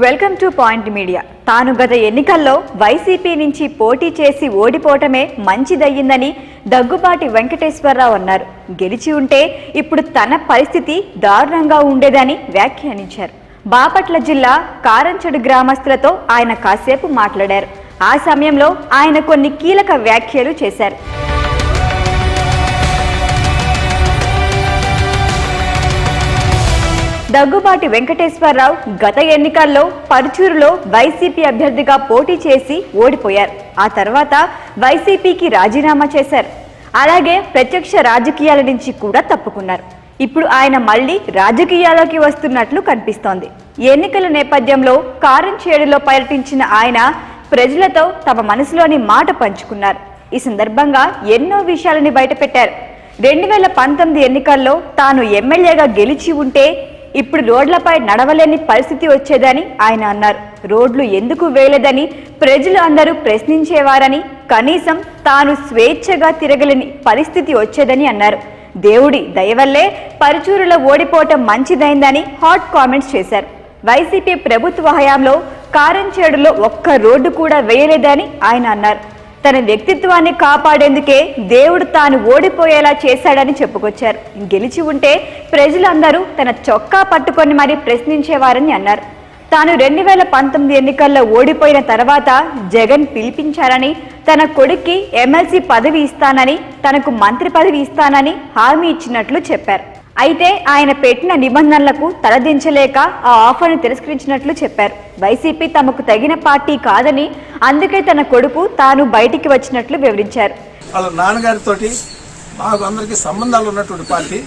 Welcome to point media. తాను గత ఎన్నికల్లో వైసీపీ నుంచి పోటీ చేసి ఓడిపోవటమే మంచిదయ్యిందని దగ్గుబాటి వెంకటేశ్వరరావు అన్నారు. గెలిచి ఉంటే ఇప్పుడు తన పరిస్థితి దారుణంగా ఉండేదని వ్యాఖ్యానించారు. బాపట్ల జిల్లా కారంచెడు గ్రామస్తులతో ఆయన కాసేపు మాట్లాడారు. ఆ సమయంలో ఆయన కొన్ని కీలక వ్యాఖ్యలు చేశారు. దగ్గుబాటి వెంకటేశ్వరరావు గత ఎన్నికల్లో పరుచూరులో వైసీపీ అభ్యర్థిగా పోటీ చేసి ఓడిపోయారు. ఆ తర్వాత వైసీపీకి రాజీనామా చేశారు. అలాగే ప్రత్యక్ష రాజకీయాల నుంచి కూడా తప్పుకున్నారు. ఇప్పుడు ఆయన మళ్ళీ రాజకీయాల్లోకి వస్తున్నట్లు కనిపిస్తోంది. ఎన్నికల నేపథ్యంలో కారం చేడులో పర్యటించిన ఆయన ప్రజలతో తమ మనసులోని మాట పంచుకున్నారు. ఈ సందర్భంగా ఎన్నో విషయాలని బయటపెట్టారు. రెండు వేల పంతొమ్మిది ఎన్నికల్లో తాను ఎమ్మెల్యేగా గెలిచి ఉంటే ఇప్పుడు రోడ్లపై నడవలేని పరిస్థితి వచ్చేదని ఆయన అన్నారు. రోడ్లు ఎందుకు వేయలేదని ప్రజలు అందరూ ప్రశ్నించేవారని కనీసం తాను స్వేచ్ఛగా తిరగలేని పరిస్థితి వచ్చేదని అన్నారు. దేవుడి దయవల్లే పరుచూరులో ఓడిపోవటం మంచిదైందని హాట్ కామెంట్స్ చేశారు. వైసీపీ ప్రభుత్వ హయాంలో కారంచేడులో ఒక్క రోడ్డు కూడా వేయలేదని ఆయన అన్నారు. తన వ్యక్తిత్వాన్ని కాపాడేందుకే దేవుడు తాను ఓడిపోయేలా చేశాడని చెప్పుకొచ్చారు. గెలిచి ఉంటే ప్రజలందరూ తన చొక్కా పట్టుకొని మరీ ప్రశ్నించేవారని అన్నారు. తాను రెండు వేల పంతొమ్మిది ఎన్నికల్లో ఓడిపోయిన తర్వాత జగన్ పిలిపించారని తన కొడుక్కి ఎమ్మెల్సీ పదవి ఇస్తానని తనకు మంత్రి పదవి ఇస్తానని హామీ ఇచ్చినట్లు చెప్పారు. అయితే ఆయన పెట్టిన నిబంధనలకు తలదించలేక ఆ ఆఫర్ను తిరస్కరించినట్లు చెప్పారు. వైసీపీ తమకు తగిన పార్టీ కాదని అందుకే తన కొడుకు తాను బయటికి వచ్చినట్లు వివరించారు. వాళ్ళ నాన్నగారితో మాకు అందరికీ సంబంధాలు ఉన్నటువంటి పార్టీ.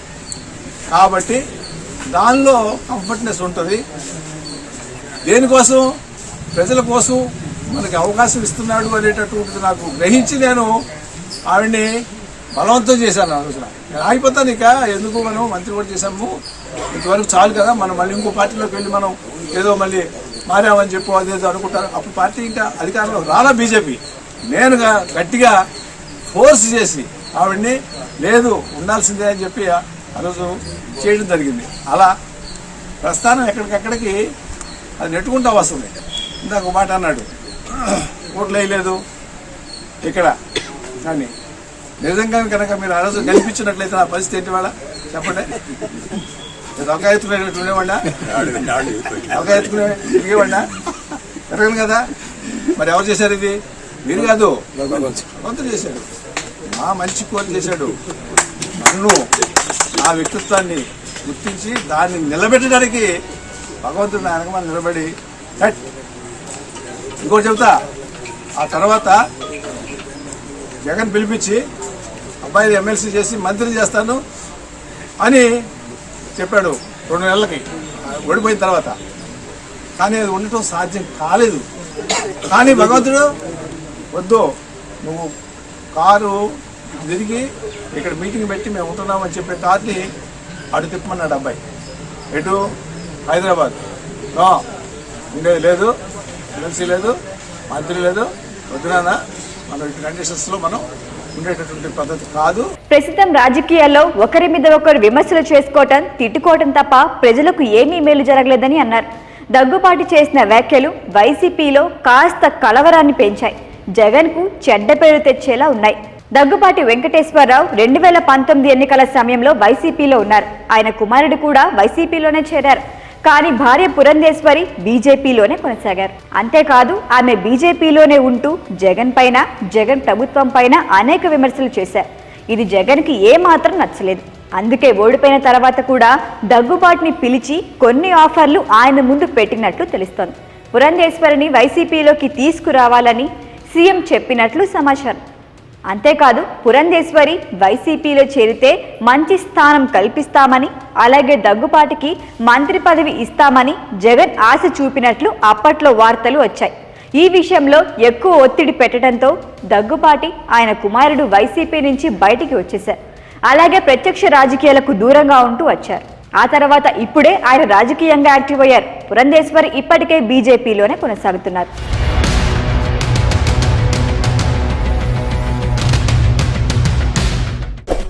కాబట్టి దానిలో కంఫర్ట్నెస్ ఉంటుంది. దేనికోసం? ప్రజల కోసం మనకి అవకాశం ఇస్తున్నాడు అనేటటువంటిది నాకు గ్రహించి నేను ఆవిడ్ని బలవంతం చేశాను ఆ రోజున. నేను ఆగిపోతాను ఇక ఎందుకు మనం మంత్రి కూడా చేశాము. ఇంతవరకు చాలు కదా మనం మళ్ళీ ఇంకో పార్టీలోకి వెళ్ళి మనం ఏదో మళ్ళీ మారామని చెప్పు అదేదో అనుకుంటారు. అప్పుడు పార్టీ ఇంకా అధికారంలో రాలా బీజేపీ. నేనుగా గట్టిగా ఫోర్స్ చేసి ఆవిడ్ని లేదు ఉండాల్సిందే అని చెప్పి ఆ రోజు చేయడం జరిగింది. అలా ప్రస్థానం ఎక్కడికక్కడికి అది నెట్టుకుంటా వస్తుంది. ఇందాక ఒక మాట అన్నాడు. ఓట్లు వేయలేదు. ఇక్కడ కానీ నిజంగా కనుక మీరు ఆ రోజు కనిపించినట్లయితే నా పరిస్థితి ఏంటి వాళ్ళ చెప్పండి. నేను ఒక ఎత్తుకునేటట్టు ఉండేవాడా ఎత్తుకునే తిరిగేవాడా కదా. మరి ఎవరు చేశారు ఇది? మీరు కాదు. భగవంతుడు చేశాడు. మా మంచి కోరి చేశాడు. నన్ను నా వ్యక్తిత్వాన్ని గుర్తించి దాన్ని నిలబెట్టడానికి భగవంతుడు నా వెనకమాల నిలబడి ఇంకోటి చెబుతా. ఆ తర్వాత జగన్ పిలిపించి అబ్బాయి ఎమ్మెల్సీ చేసి మంత్రి చేస్తాను అని చెప్పాడు రెండు నెలలకి. ఓడిపోయిన తర్వాత. కానీ అది ఉండటం సాధ్యం కాలేదు. కానీ భగవంతుడు వద్దు నువ్వు కారు తిరిగి ఇక్కడ మీటింగ్ పెట్టి మేము ఉంటున్నామని చెప్పే కార్ని అటు తిప్పమన్నాడు అబ్బాయి. ఎటు? హైదరాబాద్. నో ఉండేది లేదు. ఎమ్మెల్సీ లేదు. మంత్రి లేదు. వద్దునానా మనం ఇటు కండిషన్స్లో మనం ఉండేటటువంటి పద్ధతి కాదు. ప్రస్తుతం రాజకీయాల్లో ఒకరి మీద ఒకరు విమర్శలు చేసుకోవటం తిట్టుకోవటం తప్ప ప్రజలకు ఏమీ మేలు జరగలేదని అన్నారు. దగ్గుబాటి చేసిన వ్యాఖ్యలు వైసీపీలో కాస్త కలవరాన్ని పెంచాయి. జగన్కు చెడ్డ పేరు తెచ్చేలా ఉన్నాయి. దగ్గుబాటి వెంకటేశ్వరరావు రెండు వేల పంతొమ్మిది ఎన్నికల సమయంలో వైసీపీలో ఉన్నారు. ఆయన కుమారుడు కూడా వైసీపీలోనే చేరారు. కానీ భార్య పురంధేశ్వరి బీజేపీలోనే కొనసాగారు. అంతేకాదు ఆమె బీజేపీలోనే ఉంటూ జగన్ పైన జగన్ ప్రభుత్వం పైన అనేక విమర్శలు చేశారు. ఇది జగన్కి ఏమాత్రం నచ్చలేదు. అందుకే ఓడిపోయిన తర్వాత కూడా దగ్గుబాటుని పిలిచి కొన్ని ఆఫర్లు ఆయన ముందు పెట్టినట్లు తెలుస్తోంది. పురంధేశ్వరిని వైసీపీలోకి తీసుకురావాలని సీఎం చెప్పినట్లు సమాచారం. అంతేకాదు పురంధేశ్వరి వైసీపీలో చేరితే మంచి స్థానం కల్పిస్తామని అలాగే దగ్గుపాటికి మంత్రి పదవి ఇస్తామని జగన్ ఆశ చూపినట్లు అప్పట్లో వార్తలు వచ్చాయి. ఈ విషయంలో ఎక్కువ ఒత్తిడి పెట్టడంతో దగ్గుపాటి ఆయన కుమారుడు వైసీపీ నుంచి బయటికి వచ్చేశారు. అలాగే ప్రత్యక్ష రాజకీయాలకు దూరంగా ఉంటూ వచ్చారు. ఆ తర్వాత ఇప్పుడే ఆయన రాజకీయంగా యాక్టివ్ అయ్యారు. పురంధేశ్వరి ఇప్పటికే బీజేపీలోనే కొనసాగుతున్నారు.